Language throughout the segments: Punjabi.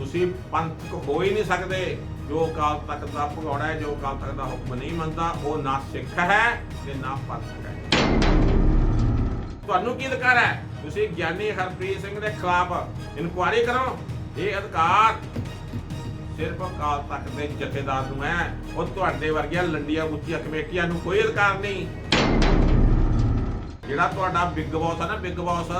ਤੁਸੀਂ ਪੰਥਕ ਹੋ ਹੀ ਨਹੀਂ ਸਕਦੇ। ਜੋ ਅਕਾਲ ਤਖਤ ਦਾ ਭਗੌੜਾ ਹੈ, ਜੋ ਅਕਾਲ ਤਖਤ ਦਾ ਹੁਕਮ ਨਹੀਂ ਮੰਨਦਾ, ਉਹ ਨਾ ਸਿੱਖ ਹੈ ਤੇ ਨਾ ਪੰਥਕ ਹੈ। ਤੁਹਾਨੂੰ ਕੀ ਅਧਿਕਾਰ ਹੈ? ਤੁਸੀਂ ਗਿਆਨੀ ਹਰਪ੍ਰੀਤ ਸਿੰਘ ਦੇ ਖਿਲਾਫ ਇਨਕੁਆਇਰੀ ਕਰੋ। ਇਹ ਅਧਿਕਾਰ ਸਿਰਫ ਅਕਾਲ ਤਖਤ ਦੇ ਜਥੇਦਾਰ ਨੂੰ ਹੈ। ਉਹ ਤੁਹਾਡੇ ਵਰਗੀਆਂ ਲੰਡੀਆਂ ਉੱਚੀਆਂ ਕਮੇਟੀਆਂ ਨੂੰ ਕੋਈ ਅਧਿਕਾਰ ਨਹੀਂ। ਜਿਹੜਾ ਤੁਹਾਡਾ ਬਿੱਗ ਬੌਸ ਹੈ ਨਾ, ਬਿੱਗ ਬੌਸ,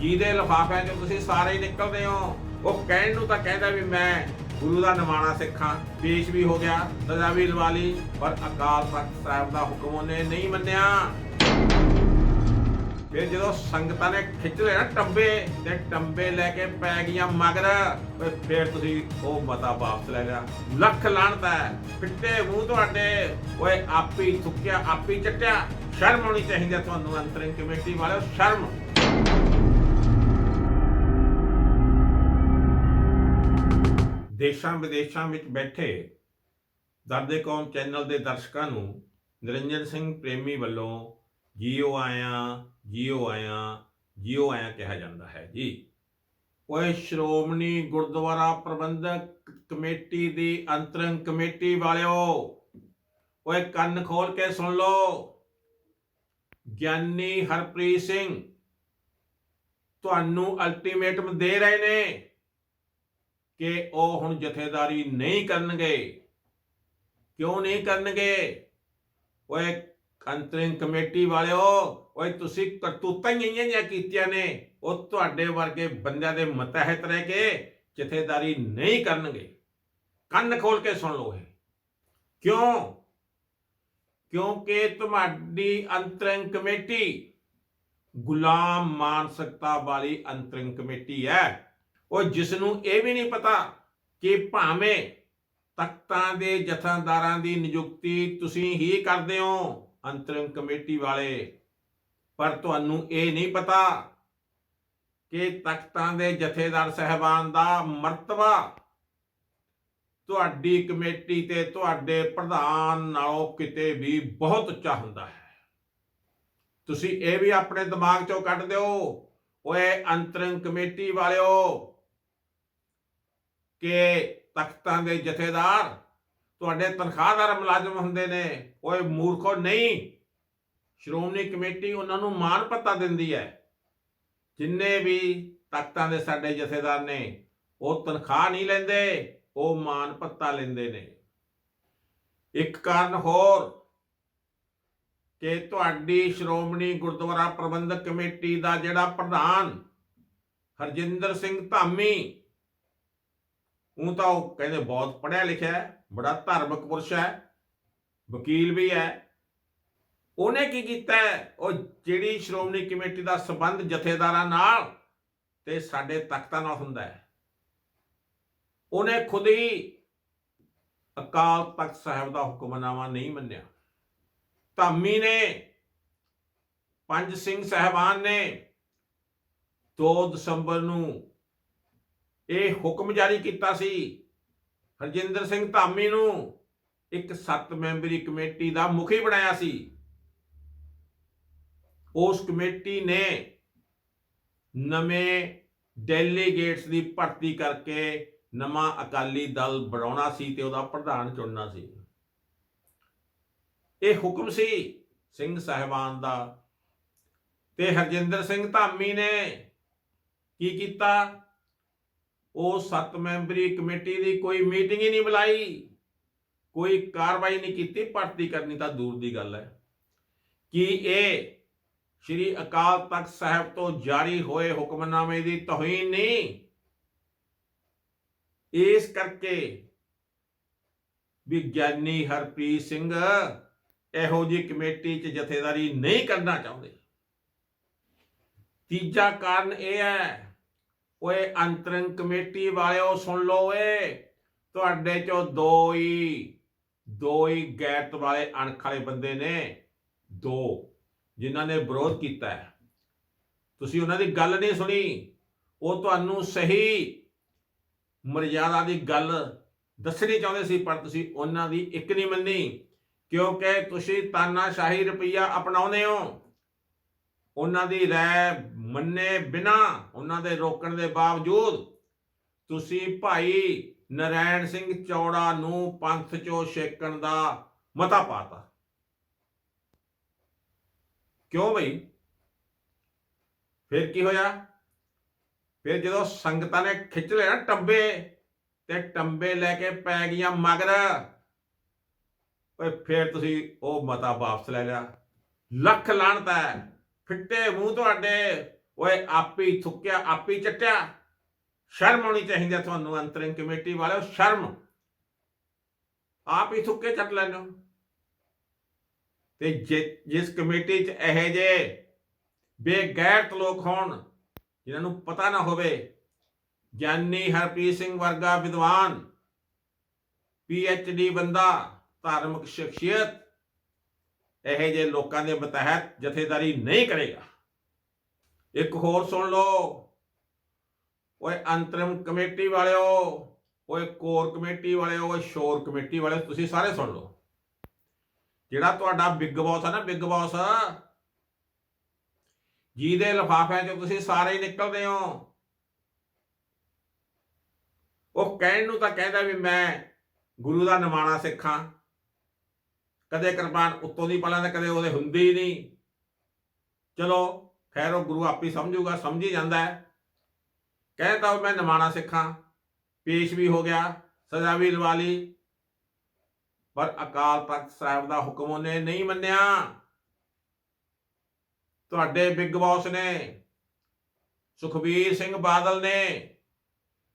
ਜਿਹਦੇ ਲਿਫਾਫਿਆਂ 'ਚ ਤੁਸੀਂ ਸਾਰੇ ਨਿਕਲਦੇ ਹੋ। ਉਹ ਕਹਿਣ ਨੂੰ ਤਾਂ ਕਹਿੰਦਾ ਵੀ ਮੈਂ ਗੁਰੂ ਦਾ ਨਿਮਾਣਾ ਸਿੱਖਾਂ, ਪੇਸ਼ ਵੀ ਹੋ ਗਿਆ, ਸਜ਼ਾ ਵੀ ਲਵਾ ਲਈ, ਪਰ ਅਕਾਲ ਤਖਤ ਸਾਹਿਬ ਦਾ ਹੁਕਮ ਉਹਨੇ ਨਹੀਂ ਮੰਨਿਆ। ਫਿਰ ਜਦੋਂ ਸੰਗਤਾਂ ਨੇ ਖਿੱਚ ਲਿਆ ਨਾ ਟੰਬੇ, ਤੇ ਟੰਬੇ ਲੈ ਕੇ ਪੈ ਗਈਆਂ ਮਗਰ ਫਿਰ ਤੁਸੀਂ ਉਹ ਮਤਾ ਵਾਪਸ ਲੈ ਲਿਆ। ਲੱਖ ਲਾਣਤਾ ਫਿੱਟੇ ਮੂੰਹ ਤੁਹਾਡੇ, ਓਏ ਆਪੀ ਥੁੱਕਿਆ, ਆਪੀ ਚੱਟਿਆ। ਸ਼ਰਮ ਆਉਣੀ ਚਾਹੀਦੀ ਤੁਹਾਨੂੰ ਅੰਤਰਿੰਗ ਕਮੇਟੀ ਵਾਲਿਓ, ਸ਼ਰਮ। ਦੇਸ਼ਾਂ ਵਿਦੇਸ਼ਾਂ ਵਿੱਚ ਬੈਠੇ ਦਰਦੇ ਕੌਮ ਚੈਨਲ ਦੇ ਦਰਸ਼ਕਾਂ ਨੂੰ ਨਿਰੰਜਨ ਸਿੰਘ ਪ੍ਰੇਮੀ ਵੱਲੋਂ ਜੀਓ ਆਇਆ ਜੀਓ ਆਇਆ ਜੀਓ ਆਇਆ ਕਿਹਾ ਜਾਂਦਾ ਹੈ ਜੀ। ਓਏ ਸ਼੍ਰੋਮਣੀ ਗੁਰਦੁਆਰਾ ਪ੍ਰਬੰਧਕ ਕਮੇਟੀ ਦੀ ਅੰਤਰੰਗ ਕਮੇਟੀ ਵਾਲਿਓ, ਓਏ ਕੰਨ ਖੋਲ ਕੇ ਸੁਣ ਲਓ। ਗਿਆਨੀ ਹਰਪ੍ਰੀਤ ਸਿੰਘ, ਤੁਹਾਨੂੰ ਅਲਟੀਮੇਟਮ ਦੇ ਰਹੇ ਨੇ। ਕਿ ਉਹ ਹੁਣ ਜਥੇਦਾਰੀ ਨਹੀਂ ਕਰਨਗੇ। ਕਿਉਂ ਨਹੀਂ ਕਰਨਗੇ? ਓਏ ਅੰਤਰਿੰਗ ਕਮੇਟੀ ਵਾਲਿਓ, ਓਏ ਤੁਸੀਂ ਕਰਤੂਤਾਂ ਹੀ ਇੰਨੀਆਂ ਜਿਹੀਆਂ ਕੀਤੀਆਂ ਨੇ, ਉਹ ਤੁਹਾਡੇ ਵਰਗੇ ਬੰਦਿਆਂ ਦੇ ਮਤਹਿਤ ਰਹਿ ਕੇ ਜਥੇਦਾਰੀ ਨਹੀਂ ਕਰਨਗੇ। ਕੰਨ ਖੋਲ ਕੇ ਸੁਣ ਲਓ ਇਹ। ਕਿਉਂ? ਕਿਉਂਕਿ ਤੁਹਾਡੀ ਅੰਤਰਿੰਗ ਕਮੇਟੀ ਗੁਲਾਮ ਮਾਨਸਿਕਤਾ ਵਾਲੀ ਅੰਤਰਿੰਗ ਕਮੇਟੀ ਹੈ। ਉਹ ਜਿਸ ਨੂੰ ਇਹ ਵੀ ਨਹੀਂ ਪਤਾ ਕਿ ਭਾਵੇਂ ਤਖਤਾਂ ਦੇ ਜਥੇਦਾਰਾਂ ਦੀ ਨਿਯੁਕਤੀ ਤੁਸੀਂ ਹੀ ਕਰਦੇ ਹੋ, ਅੰਤਰਿਮ ਕਮੇਟੀ ਵਾਲੇ, ਪਰ ਤੁਹਾਨੂੰ ਇਹ ਨਹੀਂ ਪਤਾ ਕਿ ਤਖਤਾਂ ਦੇ ਜਥੇਦਾਰ ਸਹਿਬਾਨ ਦਾ ਮਰਤਬਾ ਤੁਹਾਡੀ ਕਮੇਟੀ ਤੇ ਤੁਹਾਡੇ ਪ੍ਰਧਾਨ ਨਾਲੋਂ ਕਿਤੇ ਵੀ ਬਹੁਤ ਉੱਚਾ ਹੁੰਦਾ ਹੈ। ਤੁਸੀਂ ਇਹ ਵੀ ਆਪਣੇ ਦਿਮਾਗ ਚੋਂ ਕੱਢ ਦਿਓ, ਓਏ ਅੰਤਰੰਗ ਕਮੇਟੀ ਵਾਲਿਓ ਕਿ ਤਖਤਾਂ ਦੇ ਜਥੇਦਾਰ ਤੁਹਾਡੇ ਤਨਖਾਹਦਾਰ ਮੁਲਾਜ਼ਮ ਹੁੰਦੇ ਨੇ। ਓਏ ਮੂਰਖੋ, ਨਹੀਂ। ਸ਼੍ਰੋਮਣੀ ਕਮੇਟੀ ਉਹਨਾਂ ਨੂੰ ਮਾਨ ਪਤਾ ਦਿੰਦੀ ਹੈ। ਜਿੰਨੇ ਵੀ ਤਖਤਾਂ ਦੇ ਸਾਡੇ ਜਥੇਦਾਰ ਨੇ, ਉਹ ਤਨਖਾਹ ਨਹੀਂ ਲੈਂਦੇ, ਉਹ ਮਾਨ ਪੱਤਾ ਲੈਂਦੇ ਨੇ। ਇੱਕ ਕਾਰਨ ਹੋਰ ਕਿ ਤੁਹਾਡੀ ਸ਼੍ਰੋਮਣੀ ਗੁਰਦੁਆਰਾ ਪ੍ਰਬੰਧਕ ਕਮੇਟੀ ਦਾ ਜਿਹੜਾ ਪ੍ਰਧਾਨ ਹਰਜਿੰਦਰ ਸਿੰਘ ਧਾਮੀ ਉਹ ਤਾਂ ਉਹ ਕਹਿੰਦੇ ਬਹੁਤ ਪੜ੍ਹਿਆ ਲਿਖਿਆ ਹੈ, ਬੜਾ ਧਾਰਮਿਕ ਪੁਰਸ਼ ਹੈ, ਵਕੀਲ ਵੀ ਹੈ। ਉਹਨੇ ਕੀ ਕੀਤਾ ਉਹ ਜਿਹੜੀ ਸ਼੍ਰੋਮਣੀ ਕਮੇਟੀ ਦਾ ਸਬੰਧ ਜਥੇਦਾਰਾਂ ਨਾਲ ਤੇ ਸਾਡੇ ਤਖਤਾਂ ਨਾਲ ਹੁੰਦਾ ਹੈ। ਉਹਨੇ ਖੁਦ ਹੀ ਅਕਾਲ ਤਖਤ ਸਾਹਿਬ ਦਾ ਹੁਕਮਨਾਮਾ ਨਹੀਂ ਮੰਨਿਆ। ਧਾਮੀ ਨੇ, ਪੰਜ ਸਿੰਘ ਸਹਿਬਾਨ ਨੇ 2 ਦਸੰਬਰ ਨੂੰ ਇਹ ਹੁਕਮ ਜਾਰੀ ਕੀਤਾ ਸੀ ਹਰਜਿੰਦਰ ਸਿੰਘ ਧਾਮੀ ਨੂੰ ਇੱਕ ਸੱਤ ਮੈਂਬਰੀ ਕਮੇਟੀ ਦਾ ਮੁਖੀ ਬਣਾਇਆ ਸੀ। ਉਸ ਕਮੇਟੀ ਨੇ ਨਵੇਂ ਡੈਲੀਗੇਟਸ ਦੀ ਭਰਤੀ ਕਰਕੇ ਨਵਾਂ ਅਕਾਲੀ ਦਲ ਬਣਾਉਣਾ ਸੀ ਤੇ ਉਹਦਾ ਪ੍ਰਧਾਨ ਚੁਣਨਾ ਸੀ। ਇਹ ਹੁਕਮ ਸੀ ਸਿੰਘ ਸਾਹਿਬਾਨ ਦਾ ਤੇ ਹਰਜਿੰਦਰ ਸਿੰਘ ਧਾਮੀ ਨੇ ਕੀ ਕੀਤਾ? ਉਹ ਸੱਤ ਮੈਂਬਰੀ ਕਮੇਟੀ ਦੀ ਕੋਈ ਮੀਟਿੰਗ ਹੀ ਨਹੀਂ ਬੁਲਾਈ, ਕੋਈ ਕਾਰਵਾਈ ਨਹੀਂ ਕੀਤੀ, ਭਰਤੀ ਕਰਨੀ ਤਾਂ ਦੂਰ ਦੀ ਗੱਲ ਹੈ। ਕੀ ਇਹ ਸ਼੍ਰੀ ਅਕਾਲ ਤਖਤ ਸਾਹਿਬ ਤੋਂ ਜਾਰੀ ਹੋਏ ਹੁਕਮਨਾਮੇ ਦੀ ਤੋਹੀਨ ਨਹੀਂ? ਇਸ ਕਰਕੇ ਵਿਗਿਆਨੀ ਹਰਪ੍ਰੀਤ ਸਿੰਘ ਇਹੋ ਜੀ ਕਮੇਟੀ 'ਚ ਜਥੇਦਾਰੀ ਨਹੀਂ ਕਰਨਾ ਚਾਹੁੰਦੇ। ਤੀਜਾ ਕਾਰਨ ਇਹ ਹੈ ਓਏ ਅੰਤਰੰਗ ਕਮੇਟੀ ਵਾਲਿਓ ਸੁਣ ਲਓ ਓਏ। ਤੁਹਾਡੇ ਚੋਂ ਦੋ ਹੀ ਦੋ ਹੀ ਗੈਰਤ ਵਾਲੇ ਅਣਖ ਵਾਲੇ ਬੰਦੇ ਨੇ। ਦੋ, ਜਿਨ੍ਹਾਂ ਨੇ ਵਿਰੋਧ ਕੀਤਾ ਹੈ। ਤੁਸੀਂ ਉਹਨਾਂ ਦੀ ਗੱਲ ਨਹੀਂ ਸੁਣੀ। ਉਹ ਤੁਹਾਨੂੰ ਸਹੀ ਮਰਜ਼ਾਦਾ ਦੀ ਗੱਲ ਦੱਸਣੀ ਚਾਹੁੰਦੇ ਸੀ, ਪਰ ਤੁਸੀਂ ਉਹਨਾਂ ਦੀ ਇੱਕ ਨਹੀਂ ਮੰਨੀ। ਕਿਉਂਕਿ ਤੁਸੀਂ ਤਾਨਾਸ਼ਾਹੀ ਰੁਪਈਆ ਅਪਣਾਉਂਦੇ ਹੋ। ਉਹਨਾਂ ਦੀ ਰਾਏ ਮੰਨੇ ਬਿਨਾ ਉਹਨਾਂ ਦੇ ਰੋਕਣ ਦੇ ਬਾਵਜੂਦ ਤੁਸੀਂ ਭਾਈ ਨਰੈਣ ਸਿੰਘ ਚੌੜਾ ਨੂੰ ਪੰਥ ਚੋਂ ਛੇਕਣ ਦਾ ਮਤਾ ਪਾਤਾ। ਕਿਉਂ ਬਈ? ਫਿਰ ਕੀ ਹੋਇਆ? ਫਿਰ ਜਦੋਂ ਸੰਗਤਾਂ ਨੇ ਖਿੱਚ ਲਿਆ ਨਾ ਟੰਬੇ, ਤੇ ਟੰਬੇ ਲੈ ਕੇ ਪੈ ਗਈਆਂ ਮਗਰ, ਓਏ ਫਿਰ ਤੁਸੀਂ ਉਹ ਮਤਾ ਵਾਪਸ ਲੈ ਲਿਆ। ਲੱਖ ਲਾਣਤ ਫਿੱਟੇ ਮੂੰਹ ਤੁਹਾਡੇ। ਓਏ ਹੀ ਥੁੱਕਿਆ, ਆਪੀ ਚੱਟਿਆ। ਸ਼ਰਮ ਆਉਣੀ ਚਾਹੀਦੀ ਹੈ ਤੁਹਾਨੂੰ, ਅੰਤਰਿੰਗ ਕਮੇਟੀ ਵਾਲਿਓ, ਸ਼ਰਮ। ਆਪ ਹੀ ਥੁੱਕੇ ਚੱਟ ਲੈਣੋ ਤੇ ਜਿ- ਜਿਸ ਕਮੇਟੀ 'ਚ ਇਹੋ ਜੇ ਬੇਗੈਰਤ ਲੋਕ ਹੋਣ, ਜਿਨ੍ਹਾਂ ਨੂੰ ਪਤਾ ਨਾ ਹੋਵੇ, ਗਿਆਨੀ ਹਰਪ੍ਰੀਤ ਸਿੰਘ ਵਰਗਾ ਵਿਦਵਾਨ, ਪੀ ਐਚ ਡੀ ਬੰਦਾ, ਧਾਰਮਿਕ ਸ਼ਖਸੀਅਤ, ਇਹੋ ਜਿਹੇ ਲੋਕਾਂ ਦੇ ਮਤਹਿਤ ਜਥੇਦਾਰੀ ਨਹੀਂ ਕਰੇਗਾ। ਇੱਕ ਹੋਰ ਸੁਣ ਲਓ। ਓਏ ਅੰਤਰਮ ਕਮੇਟੀ ਵਾਲਿਓ, ਓਏ ਕੋਰ ਕਮੇਟੀ ਵਾਲਿਓ, ਓਏ ਸ਼ੋਰ ਕਮੇਟੀ ਵਾਲਿਓ, ਤੁਸੀਂ ਸਾਰੇ ਸੁਣ ਲਓ। ਜਿਹੜਾ ਤੁਹਾਡਾ ਬਿੱਗ ਬੌਸ ਹੈ ਨਾ, ਬਿੱਗ ਬੌਸ, ਜਿਹਦੇ ਲਫਾਫਿਆਂ 'ਚੋਂ ਤੁਸੀਂ ਸਾਰੇ ਹੀ ਨਿਕਲਦੇ ਹੋ, ਉਹ ਕਹਿਣ ਨੂੰ ਤਾਂ ਕਹਿੰਦਾ ਵੀ ਮੈਂ ਗੁਰੂ ਦਾ ਨਿਮਾਣਾ ਸਿੱਖਾਂ। ਕਦੇ ਕਿਰਪਾਨ ਉੱਤੋਂ ਦੀ ਪਲਾਂ ਤੇ, ਕਦੇ ਉਹਦੇ ਹੁੰਦੀ ਹੀ ਨਹੀਂ। ਚਲੋ ਖੈਰ ਉਹ ਗੁਰੂ ਆਪੀ ਸਮਝੂਗਾ, ਸਮਝੀ ਜਾਂਦਾ ਹੈ। ਕਹਿੰਦਾ ਮੈਂ ਨਿਮਾਣਾ ਸਿੱਖਾਂ, ਪੇਸ਼ ਵੀ ਹੋ ਗਿਆ, ਸਜ਼ਾ ਵੀ ਲਵਾ ਲਈ। ਪਰ ਅਕਾਲ ਤਖਤ ਸਾਹਿਬ ਦਾ ਹੁਕਮ ਉਹਨੇ ਨਹੀਂ ਮੰਨਿਆ। ਤੁਹਾਡੇ ਬਿੱਗ ਬੌਸ ਨੇ, ਸੁਖਬੀਰ ਸਿੰਘ ਬਾਦਲ ਨੇ,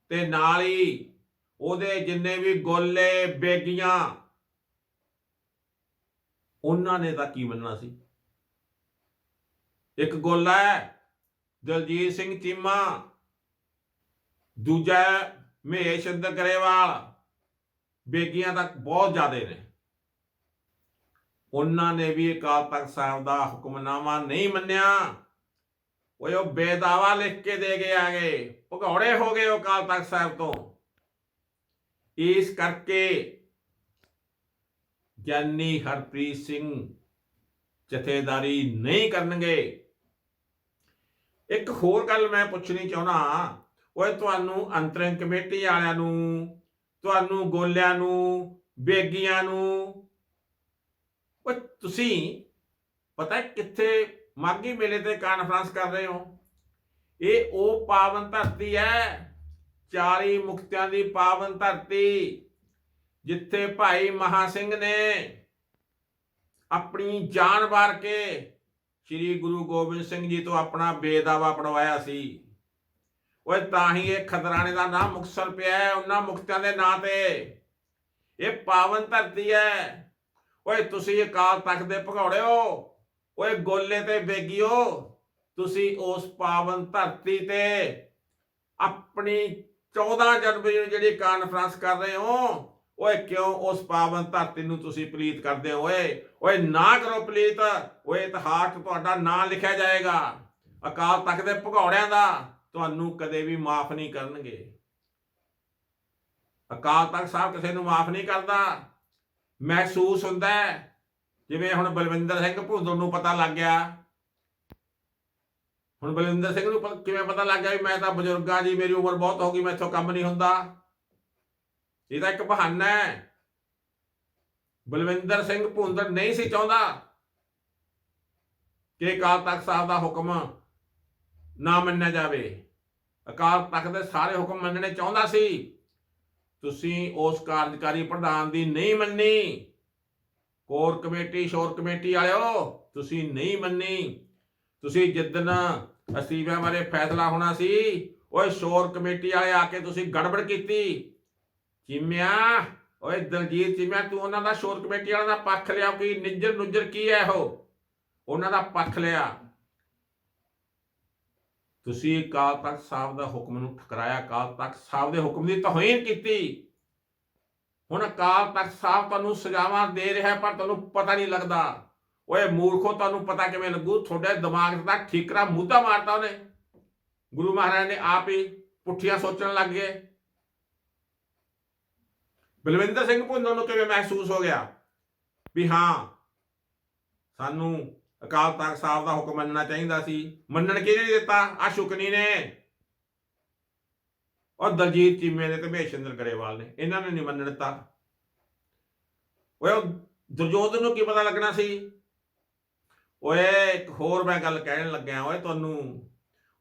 ਤੇ ਨਾਲ ਹੀ ਉਹਦੇ ਜਿੰਨੇ ਵੀ ਗੋਲੇ, ਬੇਗੀਆਂ, ਉਹਨਾਂ ਨੇ ਤਾਂ ਕੀ ਮੰਨਣਾ ਸੀ? ਇੱਕ ਗੋਲਾ ਹੈ, ਦਲਜੀਤ ਸਿੰਘ ਚੀਮਾ। ਦੂਜਾ ਮਹੇਸ਼ ਚੰਦਰ ਗਰੇਵਾਲ ਬੇਗੀਆਂ ਤੱਕ ਬਹੁਤ ਜ਼ਿਆਦੇ ਨੇ। ਉਹਨਾਂ ਨੇ ਵੀ ਅਕਾਲ ਤਖਤ ਸਾਹਿਬ ਦਾ ਹੁਕਮਨਾਮਾ ਨਹੀਂ ਮੰਨਿਆ। ਓਏ, ਉਹ ਬੇਦਾਵਾ ਲਿਖ ਕੇ ਦੇ ਗਏ ਆਗੇ। ਭਗੌੜੇ ਹੋ ਗਏ ਉਹ ਅਕਾਲ ਤਖਤ ਸਾਹਿਬ ਤੋਂ। ਇਸ ਕਰਕੇ ਗਿਆਨੀ ਹਰਪ੍ਰੀਤ ਸਿੰਘ ਜਥੇਦਾਰੀ ਨਹੀਂ ਕਰਨਗੇ। ਇੱਕ ਹੋਰ ਗੱਲ ਮੈਂ ਪੁੱਛਣੀ ਚਾਹੁੰਦਾ ਓਏ ਤੁਹਾਨੂੰ ਅੰਤਰਿੰਗ ਕਮੇਟੀ ਵਾਲਿਆਂ ਨੂੰ, ਤੁਹਾਨੂੰ ਗੋਲਿਆਂ ਨੂੰ, ਬੇਗੀਆਂ ਨੂੰ, ਓਏ ਤੁਸੀਂ ਪਤਾ ਕਿੱਥੇ ਮਾਗੀ ਮੇਲੇ ਤੇ ਕਾਨਫਰੰਸ ਕਰ ਰਹੇ ਹੋ? ਇਹ ਉਹ ਪਾਵਨ ਧਰਤੀ ਹੈ 40 ਮੁਕਤਿਆਂ ਦੀ ਪਾਵਨ ਧਰਤੀ, ਜਿੱਥੇ ਭਾਈ ਮਹਾ ਸਿੰਘ ਨੇ ਆਪਣੀ ਜਾਨ ਵਾਰ ਕੇ ਸ੍ਰੀ ਗੁਰੂ ਗੋਬਿੰਦ ਸਿੰਘ ਜੀ ਤੋਂ ਆਪਣਾ ਬੇਦਾਵਾ ਪੜਵਾਇਆ ਸੀ। ਓਏ ਤਾਂ ਹੀ ਇਹ ਖਦਰਾਣੇ ਦਾ ਨਾਮ ਮੁਕਤਸਰ ਪਿਆ ਹੈ, ਉਹਨਾਂ ਮੁਕਤਿਆਂ ਦੇ ਨਾਂ ਤੇ। ਇਹ ਪਾਵਨ ਧਰਤੀ ਹੈ। ਓਏ ਤੁਸੀਂ ਅਕਾਲ ਤਖਤ ਦੇ ਭਗੌੜਿਓ ਓਏ ਗੋਲੇ ਤੇ ਬੇਗਿਓ, ਤੁਸੀਂ ਉਸ ਪਾਵਨ ਧਰਤੀ ਤੇ ਆਪਣੀ 14 ਜਨਵਰੀ ਨੂੰ ਜਿਹੜੀ ਕਾਨਫਰੰਸ ਕਰ ਰਹੇ ਹੋ। ਓਏ ਕਿਉਂ ਉਸ ਪਾਵਨ ਧਰਤੀ ਨੂੰ ਤੁਸੀਂ ਪਲੀਤ ਕਰਦੇ ਹੋ? ਓਏ ਓਏ ਨਾ ਕਰੋ ਪਲੀਤ। ਓਏ, ਇਤਿਹਾਸ ਤੁਹਾਡਾ ਨਾਂ ਲਿਖਿਆ ਜਾਏਗਾ। ਅਕਾਲ ਤਖਤ ਦੇ ਭਗੌੜਿਆਂ ਦਾ ਤੁਹਾਨੂੰ ਕਦੇ ਵੀ ਮਾਫ ਨਹੀਂ ਕਰਨਗੇ। ਅਕਾਲ ਤਖਤ ਸਾਹਿਬ ਕਿਸੇ ਨੂੰ ਮਾਫ ਨਹੀਂ ਕਰਦਾ। ਮਹਿਸੂਸ ਹੁੰਦਾ ਜਿਵੇਂ ਹੁਣ ਬਲਵਿੰਦਰ ਸਿੰਘ ਭੁੰਦਰ ਨੂੰ ਪਤਾ ਲੱਗ ਗਿਆ। ਹੁਣ ਬਲਵਿੰਦਰ ਸਿੰਘ ਨੂੰ ਕਿਵੇਂ ਪਤਾ ਲੱਗ ਗਿਆ ਵੀ ਮੈਂ ਤਾਂ ਬਜ਼ੁਰਗਾਂ ਜੀ ਮੇਰੀ ਉਮਰ ਬਹੁਤ ਹੋ ਗਈ, ਮੈਥੋਂ ਕੰਮ ਨਹੀਂ ਹੁੰਦਾ। ਇਹ ਤਾਂ ਇੱਕ ਬਹਾਨਾ ਹੈ। ਬਲਵਿੰਦਰ ਸਿੰਘ ਭੁੰਦਰ ਨਹੀਂ ਸੀ ਚਾਹੁੰਦਾ ਕਿ ਅਕਾਲ ਤਖਤ ਸਾਹਿਬ ਦਾ ਹੁਕਮ ਨਾ ਮੰਨਿਆ ਜਾਵੇ। ਅਕਾਲ ਤਖਤ ਦੇ ਸਾਰੇ ਹੁਕਮ ਮੰਨਣੇ ਚਾਹੁੰਦਾ ਸੀ। ਤੁਸੀਂ ਉਸ ਕਾਰਜਕਾਰੀ ਪ੍ਰਧਾਨ ਦੀ ਨਹੀਂ ਮੰਨੀ। ਕੋਰ ਕਮੇਟੀ, ਸ਼ੋਰ ਕਮੇਟੀ ਵਾਲਿਓ, ਤੁਸੀਂ ਨਹੀਂ ਮੰਨੀ। ਤੁਸੀਂ ਜਿੱਦਨ ਅਸਤੀਫਿਆਂ ਬਾਰੇ ਫੈਸਲਾ ਹੋਣਾ ਸੀ, ਓਏ ਸ਼ੋਰ ਕਮੇਟੀ ਵਾਲੇ ਆ ਕੇ ਤੁਸੀਂ ਗੜਬੜ ਕੀਤੀ। ਚਿਮਿਆ, ਓਏ ਦਲਜੀਤ ਚਿਮਿਆ, ਤੂੰ ਉਹਨਾਂ ਦਾ ਸ਼ੋਰ ਕਮੇਟੀ ਵਾਲਿਆਂ ਦਾ ਪੱਖ ਲਿਆ ਕੋਈ ਨਿੱਜਰ ਨੁੱਜਰ ਕੀ ਹੈ ਉਹ ਉਹਨਾਂ ਦਾ ਪੱਖ ਲਿਆ। ਤੁਸੀਂ ਅਕਾਲ ਤਖਤ ਸਾਹਿਬ ਦਾ ਹੁਕਮ ਨੂੰ ਠਕਰਾਇਆ, ਅਕਾਲ ਤਖਤ ਸਾਹਿਬ ਦੇ ਹੁਕਮ ਦੀ ਤੋਹੀਨ ਕੀਤੀ। ਹੁਣ ਅਕਾਲ ਤਖਤ ਸਾਹਿਬ ਤੁਹਾਨੂੰ ਸਜ਼ਾਵਾਂ ਦੇ ਰਿਹਾ, ਪਰ ਤੁਹਾਨੂੰ ਪਤਾ ਨਹੀਂ ਲੱਗਦਾ। ਓਏ ਮੂਰਖੋ, ਤੁਹਾਨੂੰ ਪਤਾ ਕਿਵੇਂ ਲੱਗੂ? ਤੁਹਾਡੇ ਦਿਮਾਗ ਦਾ ਠੀਕਰਾ ਮੁੱਦਾ ਮਾਰਤਾ ਉਹਨੇ। ਗੁਰੂ ਮਹਾਰਾਜ ਨੇ ਆਪ ਹੀ ਪੁੱਠੀਆਂ ਸੋਚਣ ਲੱਗ ਗਏ। ਬਲਵਿੰਦਰ ਸਿੰਘ ਭੁੰਦਰ ਨੂੰ ਕਿਵੇਂ ਮਹਿਸੂਸ ਹੋ ਗਿਆ? ਵੀ ਹਾਂ, ਸਾਨੂੰ ਅਕਾਲ ਤਖਤ ਸਾਹਿਬ ਦਾ ਹੁਕਮ ਮੰਨਣਾ ਚਾਹੀਦਾ ਸੀ। ਮੰਨਣ ਕਿਹਨੇ ਦਿੱਤਾ? ਆ ਸ਼ੁਕਨੀ ਨੇ। ਔਰ ਦਲਜੀਤ ਚੀਮੇ ਨੇ ਤੇ ਮਹੇਸ਼ਿੰਦਰ ਗਰੇਵਾਲ ਨੇ। ਇਹਨਾਂ ਨੇ ਨਹੀਂ ਮੰਨਣ ਦਿੱਤਾ। ਓਏ, ਉਹ ਦੁਰਯੋਧਨ ਨੂੰ ਕੀ ਪਤਾ ਲੱਗਣਾ ਸੀ? ਓਏ, ਇੱਕ ਹੋਰ ਮੈਂ ਗੱਲ ਕਹਿਣ ਲੱਗਿਆ। ਓਏ, ਤੁਹਾਨੂੰ,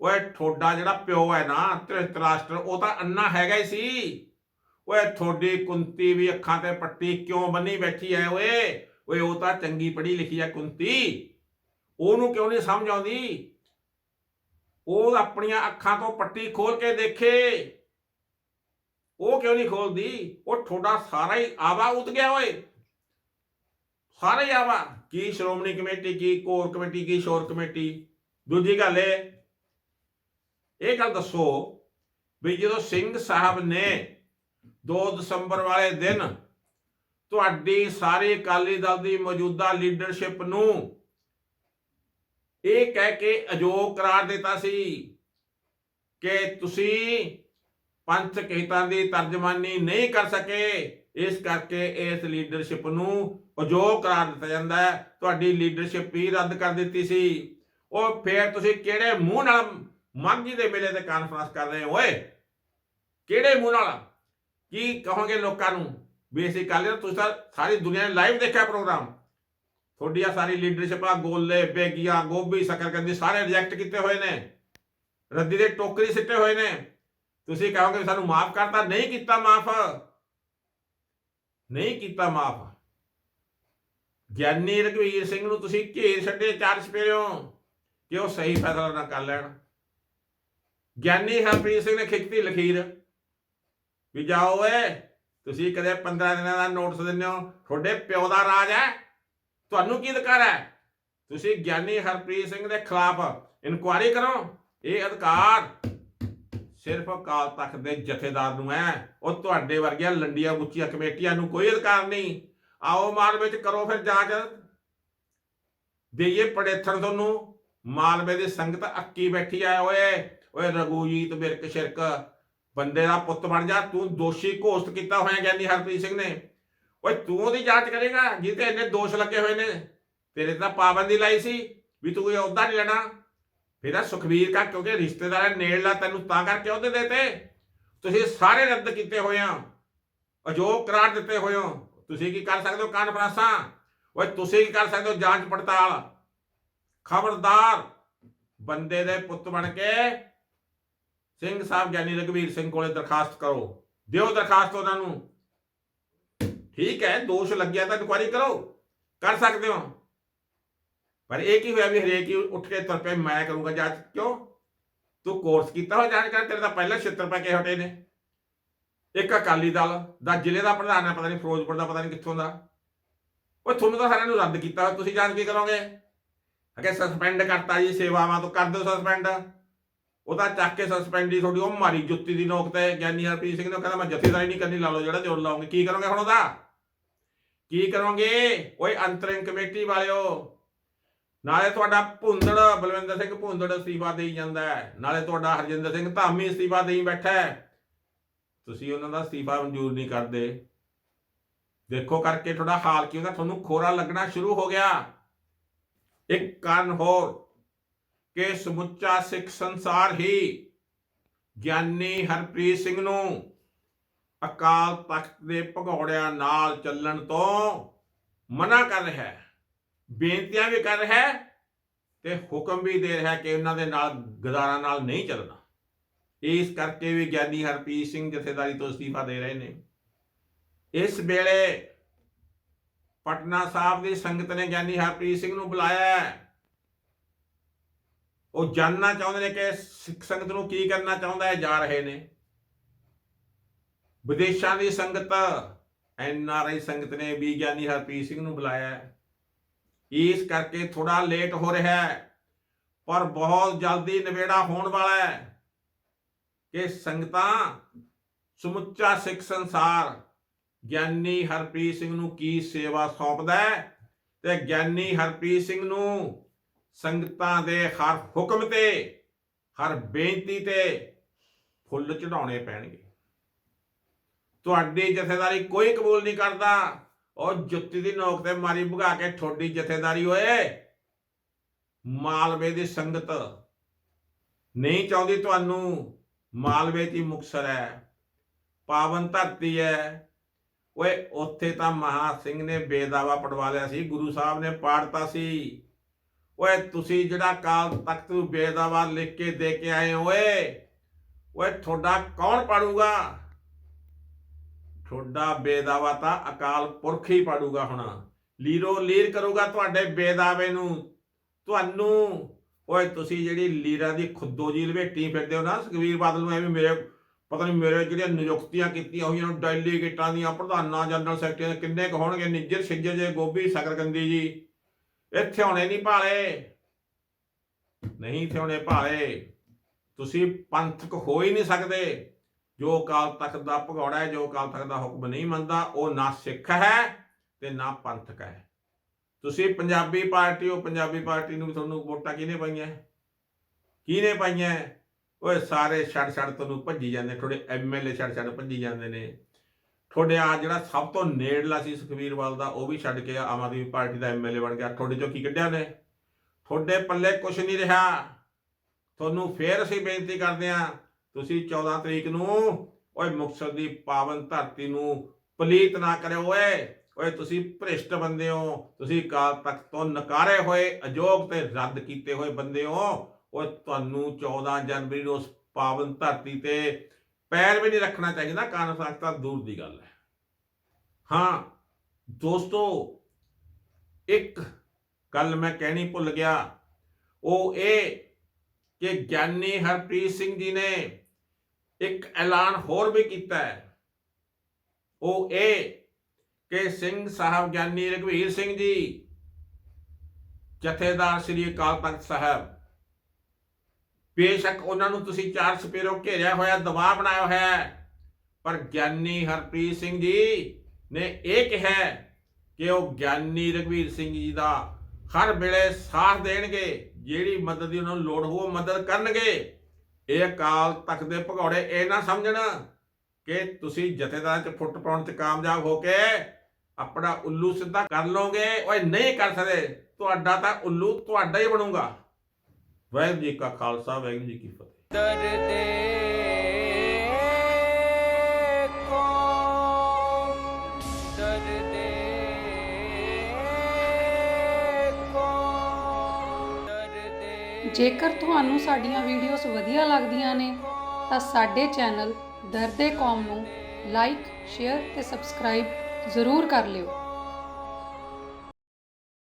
ਓਏ, ਠੋਡਾ ਜਿਹੜਾ ਪਿਓ ਹੈ ਨਾ ਧ੍ਰਿਤਰਾਸ਼ਟਰ ਉਹ ਤਾਂ ਅੰਨਾ ਹੈਗਾ ਹੀ ਸੀ। ਓਏ ਤੁਹਾਡੀ ਕੁੰਤੀ ਵੀ ਅੱਖਾਂ ਤੇ ਪੱਟੀ ਕਿਉਂ ਬੰਨੀ ਬੈਠੀ ਐ ਓਏ? ਓਏ, ਉਹ ਤਾਂ ਚੰਗੀ ਪੜ੍ਹੀ ਲਿਖੀ ਐ ਕੁੰਤੀ। ਉਹਨੂੰ ਕਿਉਂ ਨਹੀਂ ਸਮਝ ਆਉਂਦੀ? ਉਹ ਆਪਣੀਆਂ ਅੱਖਾਂ ਤੋਂ ਪੱਟੀ ਖੋਲ ਕੇ ਦੇਖੇ। ਉਹ ਕਿਉਂ ਨਹੀਂ ਖੋਲਦੀ ਉਹ ਤੁਹਾਡਾ ਸਾਰਾ ਹੀ ਆਵਾ ਉਤ ਗਿਆ ਓਏ। ਸਾਰਾ ਹੀ ਆਵਾ। ਕੀ ਸ਼੍ਰੋਮਣੀ ਕਮੇਟੀ, ਕੀ ਕੋਰ ਕਮੇਟੀ, ਕੀ ਸ਼ੋਰ ਕਮੇਟੀ? ਦੂਜੀ ਗੱਲ ਇਹ ਇਹ ਗੱਲ ਦੱਸੋ ਵੀ ਜਦੋਂ ਸਿੰਘ ਸਾਹਿਬ ਨੇ 2 ਦਸੰਬਰ ਵਾਲੇ ਦਿਨ ਤੁਹਾਡੀ ਸਾਰੀ ਅਕਾਲੀ ਦਲ ਦੀ ਮੌਜੂਦਾ ਲੀਡਰਸ਼ਿਪ ਨੂੰ ਇਹ ਕਹਿ ਕੇ ਅਜੋਗ ਕਰਾਰ ਦਿੱਤਾ ਸੀ ਕਿ ਤੁਸੀਂ ਪੰਥ ਹਿੱਤਾਂ ਦੀ ਤਰਜਮਾਨੀ ਨਹੀਂ ਕਰ ਸਕੇ। ਇਸ ਕਰਕੇ ਇਸ ਲੀਡਰਸ਼ਿਪ ਨੂੰ ਅਜੋਗ ਕਰਾਰ ਦਿੱਤਾ ਜਾਂਦਾ ਹੈ। ਤੁਹਾਡੀ ਲੀਡਰਸ਼ਿਪ ਵੀ ਰੱਦ ਕਰ ਦਿੱਤੀ ਸੀ। ਉਹ ਫੇਰ ਤੁਸੀਂ ਕਿਹੜੇ ਮੂੰਹ ਨਾਲ ਮਾਘੀ ਦੇ ਮੇਲੇ ਤੇ ਕਾਨਫਰੰਸ ਕਰ ਰਹੇ ਹੋਏ? ਕਿਹੜੇ ਮੂੰਹ ਨਾਲ? ਕੀ ਕਹੋਗੇ ਲੋਕਾਂ ਨੂੰ? ਵੀ ਅਸੀਂ ਬੇਸਿਕਲੀ ਤੁਸੀਂ ਤਾਂ ਸਾਰੀ ਦੁਨੀਆ ਨੇ ਲਾਈਵ ਦੇਖਿਆ ਪ੍ਰੋਗਰਾਮ ਤੁਹਾਡੀ ਆ ਸਾਰੀ ਲੀਡਰਸ਼ਿਪ ਆ, ਗੋਲੇ, ਬੇਗੀਆਂ, ਗੋਭੀ ਸਕਰਕੰਦੀ ਸਾਰੇ ਰਿਜੈਕਟ ਕੀਤੇ ਹੋਏ ਨੇ। ਰੱਦੀ ਦੇ ਟੋਕਰੀ ਸਿੱਟੇ ਹੋਏ ਨੇ। ਤੁਸੀਂ ਕਹੋਗੇ ਵੀ ਸਾਨੂੰ ਮਾਫ ਕਰਤਾ, ਨਹੀਂ ਕੀਤਾ ਮਾਫ। ਨਹੀਂ ਕੀਤਾ ਮਾਫ। ਗਿਆਨੀ ਰਘਵੀਰ ਸਿੰਘ ਨੂੰ ਤੁਸੀਂ ਘੇਰ ਛੱਡੇ ਚਾਰ ਸਪੇਰਿਓ ਕਿ ਉਹ ਸਹੀ ਫੈਸਲਾ ਨਾ ਕਰ ਲੈਣ। ਗਿਆਨੀ ਹਰਪ੍ਰੀਤ ਸਿੰਘ ਨੇ ਖਿੱਚਤੀ ਲਖੀਰ। ਵੀ ਜਾਓ ਓਏ, ਤੁਸੀਂ ਕਦੇ 15 ਦਿਨਾਂ ਦਾ ਨੋਟਿਸ ਦਿੰਦੇ ਹੋ, ਤੁਹਾਡੇ ਪਿਓ ਦਾ ਰਾਜ ਹੈ। ਤੁਹਾਨੂੰ ਕੀ ਅਧਿਕਾਰ ਹੈ? ਤੁਸੀਂ ਗਿਆਨੀ ਹਰਪ੍ਰੀਤ ਸਿੰਘ ਦੇ ਖਿਲਾਫ ਇਨਕੁਆਇਰੀ ਕਰੋ। ਇਹ ਅਧਿਕਾਰ ਸਿਰਫ ਅਕਾਲ ਤਖਤ ਦੇ ਜਥੇਦਾਰ ਨੂੰ ਹੈ। ਉਹ ਤੁਹਾਡੇ ਵਰਗੀਆਂ ਲੰਡੀਆਂ ਮੁੱਚੀਆਂ ਕਮੇਟੀਆਂ ਨੂੰ ਕੋਈ ਅਧਿਕਾਰ ਨਹੀਂ। ਆਓ ਮਾਲ ਵਿੱਚ ਕਰੋ ਫਿਰ ਜਾਂਚ। ਦੇਈਏ ਪੜੇਥਣ ਤੁਹਾਨੂੰ। ਮਾਲਵੇ ਦੀ ਸੰਗਤ ਅੱਕੀ ਬੈਠੀ ਆ ਓਏ। ਓਏ ਰਗੂਜੀਤ ਬਿਰਕ ਸ਼ਿਰਕ ਬੰਦੇ ਦਾ ਪੁੱਤ ਬਣ ਜਾ, ਤੂੰ ਦੋਸ਼ੀ ਘੋਸ਼ਿਤ ਕੀਤਾ ਹੋਇਆ ਗਿਆਨੀ ਹਰਪ੍ਰੀਤ ਸਿੰਘ ਨੇ। ਓਏ, ਤੂੰ ਉਹਦੀ ਜਾਂਚ ਕਰੇਗਾ ਜਿੱਤੇ ਇੰਨੇ ਦੋਸ਼ ਲੱਗੇ ਹੋਏ ਨੇ। ਤੇਰੇ ਤਾਂ ਪਾਬੰਦੀ ਲਾਈ ਸੀ ਵੀ ਤੂੰ ਇਹ ਅਹੁਦਾ ਨਹੀਂ ਲੈਣਾ। ਫਿਰ ਆ ਸੁਖਵੀਰ ਕਾ, ਕਿਉਂਕਿ ਰਿਸ਼ਤੇਦਾਰ ਨੇੜਲਾ ਤੈਨੂੰ ਤਾਂ ਕਰਕੇ ਉਹਦੇ ਦੇਤੇ। ਤੁਸੀਂ ਸਾਰੇ ਰੱਦ ਕੀਤੇ ਹੋਏ ਆ। ਅਜੋਗ ਕਰਾਰ ਦਿੱਤੇ ਹੋਏ ਹੋ। ਤੁਸੀਂ ਕੀ ਕਰ ਸਕਦੇ ਹੋ, ਕਾਨਫਰੰਸਾਂ? ਓਏ, ਤੁਸੀਂ ਕੀ ਕਰ ਸਕਦੇ ਹੋ, ਜਾਂਚ ਪੜਤਾਲ? ਖਬਰਦਾਰ ਬੰਦੇ ਦੇ ਪੁੱਤ ਬਣ ਕੇ ਸਿੰਘ ਸਾਹਿਬ ਗਿਆਨੀ ਰਘਵੀਰ ਸਿੰਘ ਕੋਲੇ ਦਰਖਾਸਤ ਕਰੋ। ਦਿਓ ਦਰਖਾਸਤ ਉਹਨਾਂ ਨੂੰ। ਠੀਕ ਹੈ ਦੋਸ਼ ਲੱਗਿਆ ਤਾਂ ਇਨਕੁਆਇਰੀ ਕਰੋ। ਕਰ ਸਕਦੇ ਹੋ। ਪਰ ਇਹ ਕੀ ਹੋਇਆ ਵੀ ਹਰੇਕ ਹੀ ਉੱਠ ਕੇ ਤੁਰ ਪਏ ਮੈਂ ਕਰੂੰਗਾ ਜਾਂਚ? ਕਿਉਂ? ਤੂੰ ਕੋਰਸ ਕੀਤਾ ਹੋਇਆ ਜਾਂਚ ਕਰ ਤੇਰੇ ਦਾ ਪਹਿਲਾਂ 76 ਪੈ ਕੇ ਹਟੇ ਨੇ। ਇੱਕ ਅਕਾਲੀ ਦਲ ਦਾ ਜ਼ਿਲ੍ਹੇ ਦਾ ਪ੍ਰਧਾਨ ਹੈ ਪਤਾ ਨਹੀਂ ਫਿਰੋਜ਼ਪੁਰ ਦਾ ਪਤਾ ਨਹੀਂ ਕਿੱਥੋਂ ਦਾ। ਉਹ ਤੁਹਾਨੂੰ ਤਾਂ ਸਾਰਿਆਂ ਨੂੰ ਰੱਦ ਕੀਤਾ ਹੋਇਆ, ਤੁਸੀਂ ਜਾਂਚ ਕੀ ਕਰੋਗੇ ਅਗੇ ਸਸਪੈਂਡ ਕਰਤਾ ਜੀ ਸੇਵਾਵਾਂ ਤੋਂ ਕਰ ਦਿਓ ਸਸਪੈਂਡ ਉਹਦਾ ਚੱਕ ਕੇ ਸਸਪੈਂਡ ਹੀ ਤੁਹਾਡੀ, ਉਹ ਮਾਰੀ ਜੁੱਤੀ ਦੀ ਨੋਕ ਤੇ, ਗਿਆਨੀ ਹਰਪ੍ਰੀਤ ਸਿੰਘ ਨੇ ਕਹਿੰਦਾ ਮੈਂ ਜਥੇਦਾਰੀ ਨਹੀਂ ਕਰਨੀ, ਲਾ ਲਓ ਜਿਹੜਾ ਜੋੜ ਲਾਉਂਗੇ। ਕੀ ਕਰੋਗੇ ਹੁਣ ਉਹਦਾ? ਕੀ ਕਰੋਗੇ? ਓਏ ਅੰਤਰਿੰਗ ਕਮੇਟੀ ਵਾਲਿਓ, ਨਾਲੇ ਤੁਹਾਡਾ ਭੁੰਦੜ, ਬਲਵਿੰਦਰ ਸਿੰਘ ਭੁੰਦੜ ਅਸਤੀਫਾ ਦੇਈ ਜਾਂਦਾ ਹੈ। ਨਾਲੇ ਤੁਹਾਡਾ ਹਰਜਿੰਦਰ ਸਿੰਘ ਧਾਮੀ ਅਸਤੀਫਾ ਦੇਈ ਬੈਠਾ ਹੈ। ਤੁਸੀਂ ਉਹਨਾਂ ਦਾ ਅਸਤੀਫਾ ਮਨਜ਼ੂਰ ਨਹੀਂ ਕਰਦੇ। ਦੇਖੋ ਕਰਕੇ ਤੁਹਾਡਾ ਹਾਲ ਕੀ ਹੁੰਦਾ ਤੁਹਾਨੂੰ ਖੋਰਾ ਲੱਗਣਾ ਸ਼ੁਰੂ ਹੋ ਗਿਆ। ਇੱਕ ਕਾਰਨ ਹੋਰ ਕਿ ਸਮੁੱਚਾ ਸਿੱਖ ਸੰਸਾਰ ਹੀ ਗਿਆਨੀ ਹਰਪ੍ਰੀਤ ਸਿੰਘ ਨੂੰ ਅਕਾਲ ਤਖਤ ਦੇ ਭਗੌੜਿਆਂ ਨਾਲ ਚੱਲਣ ਤੋਂ ਮਨਾ ਕਰ ਰਿਹਾ ਹੈ, ਬੇਨਤੀਆਂ ਵੀ ਕਰ ਰਿਹਾ ਹੈ ਤੇ ਹੁਕਮ ਵੀ ਦੇ ਰਿਹਾ ਕਿ ਉਹਨਾਂ ਦੇ ਨਾਲ ਗਦਾਰਾਂ ਨਾਲ ਨਹੀਂ ਚੱਲਣਾ। ਇਸ ਕਰਕੇ ਵੀ ਗਿਆਨੀ ਹਰਪ੍ਰੀਤ ਸਿੰਘ ਜਥੇਦਾਰੀ ਤੋਂ ਅਸਤੀਫਾ ਦੇ ਰਹੇ ਨੇ। ਇਸ ਵੇਲੇ ਪਟਨਾ ਸਾਹਿਬ ਦੀ ਸੰਗਤ ਨੇ ਗਿਆਨੀ ਹਰਪ੍ਰੀਤ ਸਿੰਘ ਨੂੰ ਬੁਲਾਇਆ ਹੈ। ਉਹ ਜਾਨਣਾ ਚਾਹੁੰਦੇ ਨੇ ਕਿ ਸਿੱਖ ਸੰਗਤ ਨੂੰ ਕੀ ਕਰਨਾ ਚਾਹੁੰਦਾ ਹੈ, ਜਾ ਰਹੇ ਨੇ। ਵਿਦੇਸ਼ਾਂ ਦੀ ਸੰਗਤ, ਐਨ ਆਰ ਆਈ ਸੰਗਤ ਨੇ ਵੀ ਗਿਆਨੀ ਹਰਪ੍ਰੀਤ ਸਿੰਘ ਨੂੰ ਬੁਲਾਇਆ ਇਸ ਕਰਕੇ ਥੋੜਾ ਲੇਟ ਹੋ ਰਿਹਾ ਹੈ, ਪਰ ਬਹੁਤ ਜਲਦੀ ਨਿਬੇੜਾ ਹੋਣ ਵਾਲਾ ਹੈ ਕਿ ਸੰਗਤਾਂ ਸਮੁੱਚਾ ਸਿੱਖ ਸੰਸਾਰ ਗਿਆਨੀ ਹਰਪ੍ਰੀਤ ਸਿੰਘ ਨੂੰ ਕੀ ਸੇਵਾ ਸੌਂਪਦਾ ਹੈ ਤੇ ਗਿਆਨੀ ਹਰਪ੍ਰੀਤ ਸਿੰਘ ਨੂੰ ਸੰਗਤਾਂ ਦੇ ਹਰ ਹੁਕਮ ਤੇ, ਹਰ ਬੇਨਤੀ ਤੇ ਫੁੱਲ ਚੜਾਉਣੇ ਪੈਣਗੇ। ਤੁਹਾਡੀ ਜਥੇਦਾਰੀ ਕੋਈ ਕਬੂਲ ਨਹੀਂ ਕਰਦਾ। ਉਹ ਜੁੱਤੀ ਦੀ ਨੋਕ ਤੇ ਮਾਰੀ ਭਗਾ ਕੇ ਤੁਹਾਡੀ ਜਥੇਦਾਰੀ ਓਏ, ਮਾਲਵੇ ਦੀ ਸੰਗਤ ਨਹੀਂ ਚਾਹੁੰਦੀ ਤੁਹਾਨੂੰ ਮਾਲਵੇ ਦੀ ਹੀ ਮੁਕਤਸਰ ਹੈ, ਪਾਵਨ ਧਰਤੀ ਹੈ। ਓਏ, ਉੱਥੇ ਤਾਂ ਮਹਾ ਸਿੰਘ ਨੇ ਬੇਦਾਵਾ ਪੜਵਾ ਲਿਆ ਸੀ, ਗੁਰੂ ਸਾਹਿਬ ਨੇ ਪਾੜਤਾ ਸੀ। ਓਏ ਤੁਸੀਂ ਜਿਹੜਾ ਕਾਲ ਤਖਤ ਨੂੰ ਬੇਦਾਵਾ ਲਿਖ ਕੇ ਦੇ ਕੇ ਆਏ ਹੋ ਓਏ ਓਏ ਤੁਹਾਡਾ ਕੌਣ ਪਾੜੂਗਾ? ਤੁਹਾਡਾ ਬੇਦਾਵਾ ਤਾਂ ਅਕਾਲ ਪੁਰਖ ਹੀ ਪਾੜੂਗਾ ਹੁਣ। ਲੀਰੋ ਲੀਰ ਕਰੂਗਾ ਤੁਹਾਡੇ ਬੇਦਾਵੇ ਨੂੰ। ਤੁਹਾਨੂੰ, ਓਏ ਤੁਸੀਂ ਜਿਹੜੀ ਲੀਰਾਂ ਦੀ ਖੁੱਦੋ ਜੀ ਲਵੇਟੀ ਫਿਰਦੇ ਹੋ ਨਾ ਸੁਖਵੀਰ ਬਾਦਲ ਨੂੰ ਐਵੇਂ ਮੇਰੇ, ਪਤਾ ਨਹੀਂ ਮੇਰੇ ਜਿਹੜੀਆਂ ਨਿਯੁਕਤੀਆਂ ਕੀਤੀਆਂ ਹੋਈਆਂ ਨੇ ਡੈਲੀਗੇਟਾਂ ਦੀਆਂ ਪ੍ਰਧਾਨਾਂ ਜਨਰਲ ਸੈਕਟਰੀਆਂ ਕਿੰਨੇ ਕੁ ਹੋਣਗੇ ਨਿੱਜਰ ਛਿੱਜਰ ਜੇ ਗੋਭੀ ਸਕਰਗੰਦੀ ਜੀ। ਇਹ ਹੋਣੇ ਨਹੀਂ ਭਾਲੇ। ਨਹੀਂ ਇੱਥੇ ਭਾਲੇ। ਤੁਸੀਂ ਪੰਥਕ ਹੋ ਹੀ ਨਹੀਂ ਸਕਦੇ। ਜੋ ਕਾਲ ਤਖਤ ਦਾ ਭਗੌੜਾ ਹੈ, ਜੋ ਕਾਲ ਤਖਤ ਦਾ ਹੁਕਮ ਨਹੀਂ ਮੰਨਦਾ, ਉਹ ਨਾ ਸਿੱਖ ਹੈ ਤੇ ਨਾ ਪੰਥਕ ਹੈ। ਤੁਸੀਂ ਪੰਜਾਬੀ ਪਾਰਟੀ ਹੋ, ਪੰਜਾਬੀ ਪਾਰਟੀ ਨੂੰ ਤੁਹਾਨੂੰ ਵੋਟਾਂ ਕਿਹਨੇ ਪਾਈਆਂ? ਕਿਹਨੇ ਪਾਈਆਂ? ਓਏ ਸਾਰੇ ਛੱਡ ਛੱਡ ਤੁਹਾਨੂੰ ਭੱਜੀ ਜਾਂਦੇ ਥੋੜੇ ਐਮਐਲਏ ਛੱਡ ਛੱਡ ਭੱਜੀ ਜਾਂਦੇ ਨੇ। ਤੁਹਾਡੇ ਆ ਜਿਹੜਾ ਸਭ ਤੋਂ ਨੇੜਲਾ ਸੀ ਸੁਖਵੀਰਵਾਲ ਦਾ, ਉਹ ਵੀ ਛੱਡ ਕੇ ਆਮ ਆਦਮੀ ਪਾਰਟੀ ਦਾ ਐਮਐਲਏ ਬਣ ਗਿਆ। ਤੁਹਾਡੇ ਚੋਂ ਕੀ ਕੱਢਿਆ ਨੇ ਤੁਹਾਡੇ ਪੱਲੇ ਕੁਝ ਨਹੀਂ ਰਿਹਾ। ਤੁਹਾਨੂੰ ਫੇਰ ਅਸੀਂ ਬੇਨਤੀ ਕਰਦੇ ਹਾਂ, ਤੁਸੀਂ 14 ਤਰੀਕ ਨੂੰ, ਓਏ ਮੁਕਤਸਰ ਦੀ ਪਾਵਨ ਧਰਤੀ ਨੂੰ ਪਲੀਤ ਨਾ ਕਰਿਓ ਓਏ। ਓਏ ਤੁਸੀਂ ਭ੍ਰਿਸ਼ਟ ਬੰਦੇ ਹੋ। ਤੁਸੀਂ ਕਾਲ ਤੱਕ ਤੋਂ ਨਕਾਰੇ ਹੋਏ, ਅਜੋਗ ਤੇ ਰੱਦ ਕੀਤੇ ਹੋਏ ਬੰਦੇ ਹੋ। ਓਏ ਤੁਹਾਨੂੰ 14 ਜਨਵਰੀ ਨੂੰ ਉਸ ਪਾਵਨ ਧਰਤੀ ਤੇ ਪੈਰ ਵੀ ਨਹੀਂ ਰੱਖਣਾ ਚਾਹੀਦਾ ਕਾਰਨ ਸਖਤਾ ਦੂਰ ਦੀ ਗੱਲ ਹੈ। ਹਾਂ, ਦੋਸਤੋ, ਇੱਕ ਗੱਲ ਮੈਂ ਕਹਿਣੀ ਭੁੱਲ ਗਿਆ। ਉਹ ਇਹ ਕਿ ਗਿਆਨੀ ਹਰਪ੍ਰੀਤ ਸਿੰਘ ਜੀ ਨੇ ਇੱਕ ਐਲਾਨ ਹੋਰ ਵੀ ਕੀਤਾ ਹੈ। ਉਹ ਇਹ ਕਿ ਸਿੰਘ ਸਾਹਿਬ ਗਿਆਨੀ ਰਘਵੀਰ ਸਿੰਘ ਜੀ, ਜਥੇਦਾਰ ਸ੍ਰੀ ਅਕਾਲ ਤਖਤ ਸਾਹਿਬ ਬੇਸ਼ੱਕ ਉਹਨਾਂ ਨੂੰ ਤੁਸੀਂ ਚਾਰ ਸਪੇਰੋਂ ਘੇਰਿਆ ਹੋਇਆ, ਦਬਾਅ ਬਣਾਇਆ ਹੋਇਆ ਪਰ ਗਿਆਨੀ ਹਰਪ੍ਰੀਤ ਸਿੰਘ ਜੀ ਨੇ ਇਹ ਕਿਹਾ ਕਿ ਉਹ ਗਿਆਨੀ ਰਘਵੀਰ ਸਿੰਘ ਜੀ ਦਾ ਹਰ ਵੇਲੇ ਸਾਥ ਦੇਣਗੇ, ਜਿਹੜੀ ਮਦਦ ਦੀ ਉਹਨਾਂ ਨੂੰ ਲੋੜ ਹੋ ਮਦਦ ਕਰਨਗੇ। ਇਹ ਅਕਾਲ ਤਖਤ ਦੇ ਭਗੌੜੇ ਇਹ ਨਾ ਸਮਝਣ ਕਿ ਤੁਸੀਂ ਜਥੇਦਾਰ ਚ ਫੁੱਟ ਪਾਉਣ ਚ ਕਾਮਯਾਬ ਹੋ ਕੇ ਆਪਣਾ ਉੱਲੂ ਸਿੱਧਾ ਕਰ ਲਓਗੇ। ਓਏ, ਨਹੀਂ ਕਰ ਸਕਦੇ। ਤੁਹਾਡਾ ਤਾਂ ਉੱਲੂ ਤੁਹਾਡਾ ਹੀ ਬਣੂਗਾ। ਵਾਹਿਗੁਰੂ ਜੀ ਕਾ ਖਾਲਸਾ ਵਾਹਿਗੁਰੂ ਜੀ ਕੀ ਫਤਿਹ। ਦਰਦੇ ਕੋ ਦਰਦੇ ਕੋ ਦਰਦੇ ਜੇਕਰ ਤੁਹਾਨੂੰ ਸਾਡੀਆਂ ਵੀਡੀਓਜ਼ ਵਧੀਆ ਲੱਗਦੀਆਂ ਨੇ ਤਾਂ ਸਾਡੇ ਚੈਨਲ ਦਰਦੇ ਕੌਮ ਨੂੰ ਲਾਈਕ ਸ਼ੇਅਰ ਤੇ ਸਬਸਕ੍ਰਾਈਬ ਜ਼ਰੂਰ ਕਰ ਲਿਓ।